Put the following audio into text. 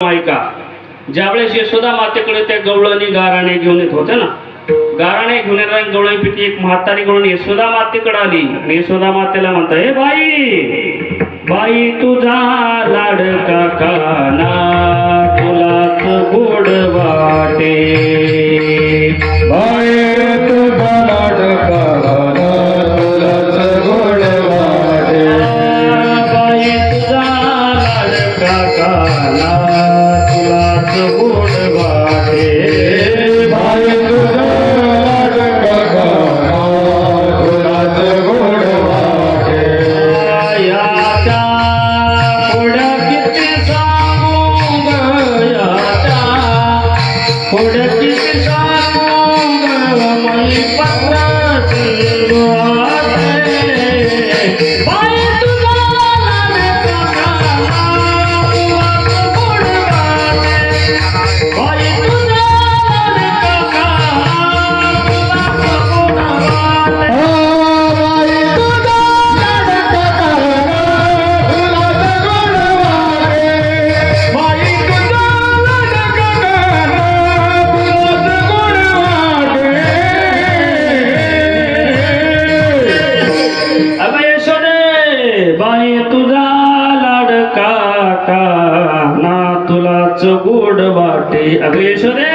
ऐका ज्यावेळेस यशोदा मातेकडे त्या गवळणी गाराणे घेऊन येत होते ना गाराणे घेऊन येणार गवळणीपैकी एक म्हातारी गवळण यशोदा मातेकडे आली. आणि यशोदा मातेला म्हणता हे बाई बाई तुझा लाडका काना तुलाच गोड वाटे बाई काना तुलाच गोड लाडका काना तुलाच गोड वाटे अगं यशोदे